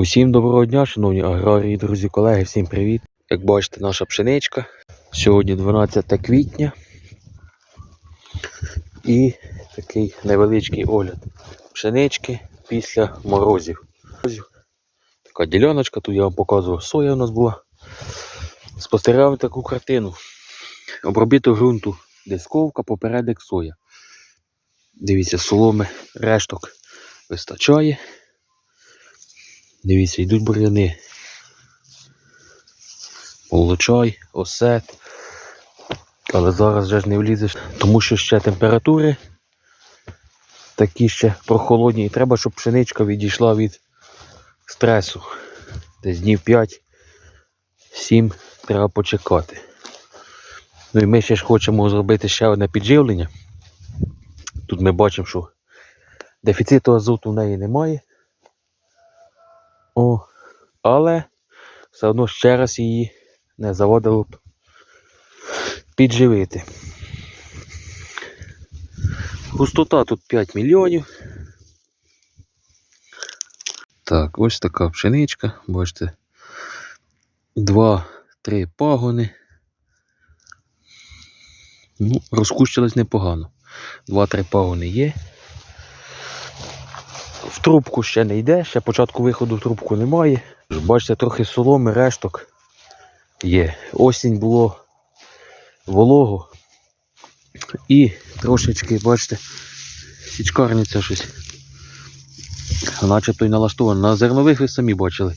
Усім доброго дня, шановні аграрії, друзі, колеги, всім привіт. Як бачите, наша пшеничка. Сьогодні 12 квітня. І такий невеличкий огляд пшенички після морозів. Така діляночка, тут я вам показував, соя у нас була. Спостерігав таку картину. Обробіток ґрунту дисковка, попередник соя. Дивіться, соломи, решток вистачає. Дивіться, йдуть бур'яни. Молочай, осет. Але зараз вже ж не влізеш, тому що ще температури такі ще прохолодні. І треба, щоб пшеничка відійшла від стресу. Десь днів 5-7 треба почекати. Ну і ми ще ж хочемо зробити ще одне підживлення. Тут ми бачимо, що дефіциту азоту в неї немає. О, але все одно ще раз її не заводило б підживити. Густота тут 5 мільйонів. Так, ось така пшеничка, бачите. Два-три пагони. Ну, розкущилось непогано. Два-три пагони є. В трубку ще не йде, ще початку виходу в трубку немає. Бачите, трохи соломи, решток є. Осінь було волого. І трошечки, бачите, січкарниця щось. Начебто й налаштовано. На зернових ви самі бачили.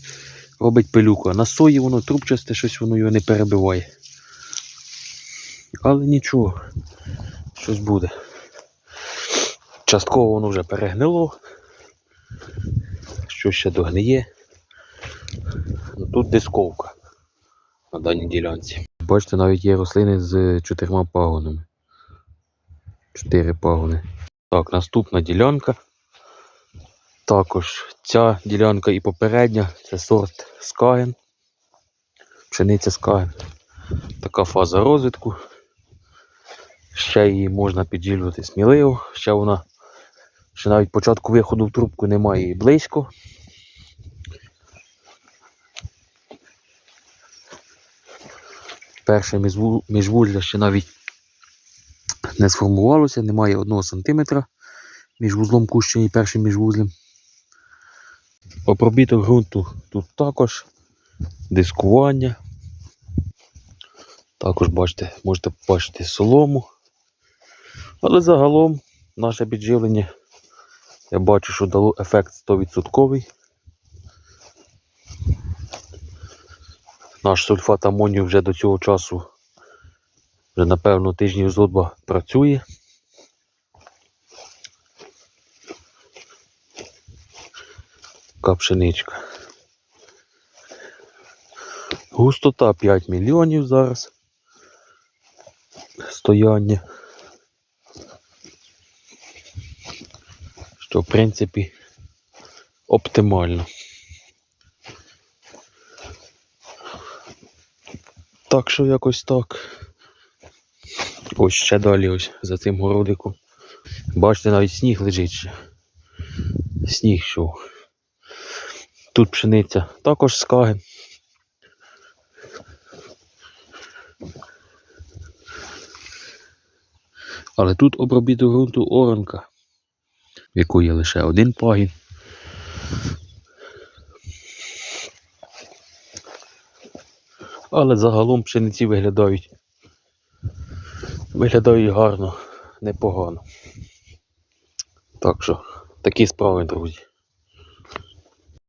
Робить пилюку, на сої воно трубчасте, щось воно його не перебиває. Але нічого, щось буде. Частково воно вже перегнило що ще догниє. Ну, Тут дисковка на даній ділянці. Бачите, навіть є рослини з чотирма пагонами. Чотири пагони. Так, наступна ділянка. Також ця ділянка і попередня це сорт Скаген. Пшениця Скаген. Така фаза розвитку. Ще її можна підживлювати сміливо, ще вона Ще навіть початку виходу в трубку немає і близько. Перше міжвузля ще навіть не сформувалося, немає одного сантиметра між вузлом куща і першим міжвузлем. Обробіток ґрунту тут також, дискування. Також бачите, можете побачити солому. Але загалом наше підживлення я бачу, що дало ефект 100%. Наш сульфат амонію вже до цього часу, вже напевно тижнів зо два працює. Така пшеничка. Густота 5 мільйонів зараз. Стояння. Що в принципі оптимально. Так що якось так. Ось ще далі ось за цим городиком. Бачите, навіть сніг лежить ще. Сніг що. Тут пшениця також скаги. Але тут обробіток ґрунту оранка в яку є лише один пагін. Але загалом пшениці виглядають виглядають гарно, непогано. Так що, такі справи, друзі.